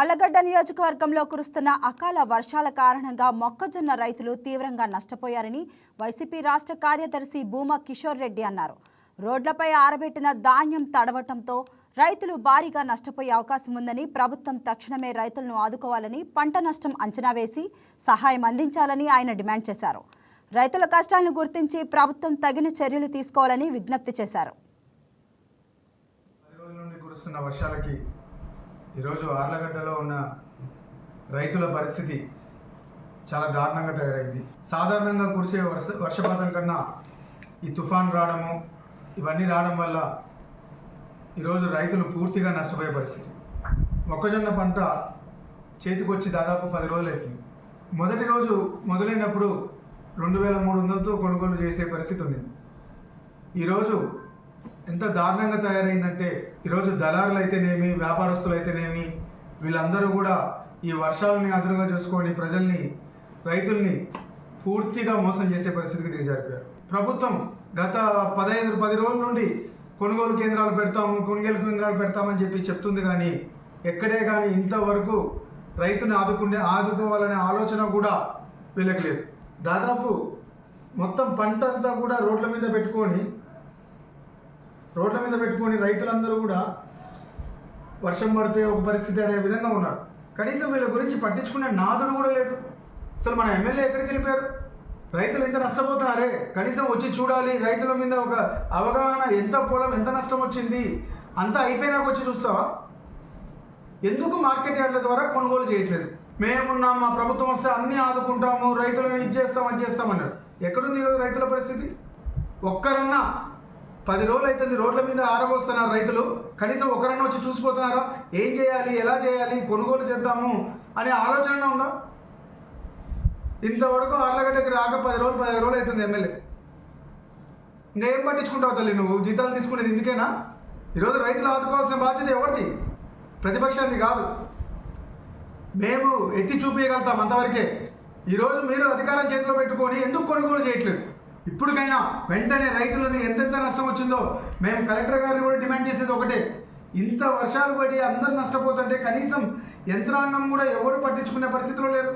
ఆళ్ళగడ్డ నియోజకవర్గంలో కురుస్తున్న అకాల వర్షాల కారణంగా మొక్కజొన్న రైతులు తీవ్రంగా నష్టపోయారని వైసీపీ రాష్ట్ర కార్యదర్శి భూమా కిషోర్ రెడ్డి అన్నారు. రోడ్లపై ఆరబెట్టిన ధాన్యం తడవటంతో రైతులు భారీగా నష్టపోయే అవకాశం ఉందని ప్రభుత్వం తక్షణమే రైతులను ఆదుకోవాలని పంట నష్టం అంచనా వేసి సహాయం అందించాలని ఆయన డిమాండ్ చేశారు. రైతుల కష్టాలను గుర్తించి ప్రభుత్వం తగిన చర్యలు తీసుకోవాలని విజ్ఞప్తి చేశారు. వర్షాలకి ఈరోజు ఆర్లగడ్డలో ఉన్న రైతుల పరిస్థితి చాలా దారుణంగా తయారైంది. సాధారణంగా కురిసే వర్ష వర్షపాతం కన్నా ఈ తుఫాన్ రావడము ఇవన్నీ రావడం వల్ల ఈరోజు రైతులు పూర్తిగా నష్టపోయే పరిస్థితి. మొక్కజొన్న పంట చేతికొచ్చి దాదాపు పది రోజులు అవుతుంది మొదటి రోజు మొదలైనప్పుడు రెండు వేల మూడు వందలతో కొనుగోలు చేసే పరిస్థితి ఉంది ఈరోజు ఎంత దారుణంగా తయారైందంటే ఈరోజు దళారులు అయితేనేమి వ్యాపారస్తులు అయితేనేమి వీళ్ళందరూ కూడా ఈ వర్షాలని అదునుగా చూసుకొని ప్రజల్ని రైతుల్ని పూర్తిగా మోసం చేసే పరిస్థితికి దిగజారిపోయారు. ప్రభుత్వం గత పదహైదు పది రోజుల నుండి కొనుగోలు కేంద్రాలు పెడతాము కొనుగోలు కేంద్రాలు పెడతామని చెప్పి చెప్తుంది కానీ ఎక్కడే కానీ ఇంతవరకు రైతుని ఆదుకునే ఆదుకోవాలనే ఆలోచన కూడా వీళ్ళకి లేదు. దాదాపు మొత్తం పంట అంతా కూడా రోడ్ల మీద పెట్టుకొని రోడ్ల మీద పెట్టుకొని రైతులందరూ కూడా వర్షం పడితే ఒక పరిస్థితి అనే విధంగా ఉన్నారు. కనీసం వీళ్ళ గురించి పట్టించుకునే నాదుడు కూడా లేడు. అసలు మన ఎమ్మెల్యే ఎక్కడికి వెళ్ళిపోయారు? రైతులు ఎంత నష్టపోతున్నారే? కనీసం వచ్చి చూడాలి రైతుల మీద ఒక అవగాహన ఎంత పొలం ఎంత నష్టం వచ్చింది అంతా అయిపోయినాక వచ్చి చూస్తావా? ఎందుకు మార్కెట్ యార్డ్ల ద్వారా కొనుగోలు చేయట్లేదు? మేమున్నాం మా ప్రభుత్వం వస్తే అన్నీ ఆదుకుంటాము రైతులను ఇది చేస్తాం అది చేస్తామన్నారు ఎక్కడుంది ఈరోజు రైతుల పరిస్థితి? ఒక్కరన్నా పది రోజులు అవుతుంది రోడ్ల మీద ఆరబోస్తున్నారు రైతులు. కనీసం ఒకరన్నా వచ్చి చూసిపోతున్నారా? ఏం చేయాలి? ఎలా చేయాలి? కొనుగోలు చేద్దాము అనే ఆలోచన ఉందా? ఇంతవరకు ఆర్లగడ్డకి రాక పది రోజులు పది రోజులు అవుతుంది ఎమ్మెల్యే. ఇంకేం పట్టించుకుంటావు తల్లి నువ్వు? జీతాలు తీసుకునేది ఇందుకేనా? ఈరోజు రైతులు ఆదుకోవాల్సిన బాధ్యత ఎవరిది? ప్రతిపక్షాన్ని కాదు. మేము ఎత్తి చూపించగలుగుతాం అంతవరకే. ఈరోజు మీరు అధికారం చేతిలో పెట్టుకొని ఎందుకు కొనుగోలు చేయట్లేదు? ఇప్పటికైనా వెంటనే రైతులని ఎంతెంత నష్టం వచ్చిందో మేము కలెక్టర్ గారిని కూడా డిమాండ్ చేసేది ఒకటే. ఇంత వర్షాలు పడి అందరు నష్టపోతుంటే కనీసం యంత్రాంగం కూడా ఎవరు పట్టించుకునే పరిస్థితిలో లేదు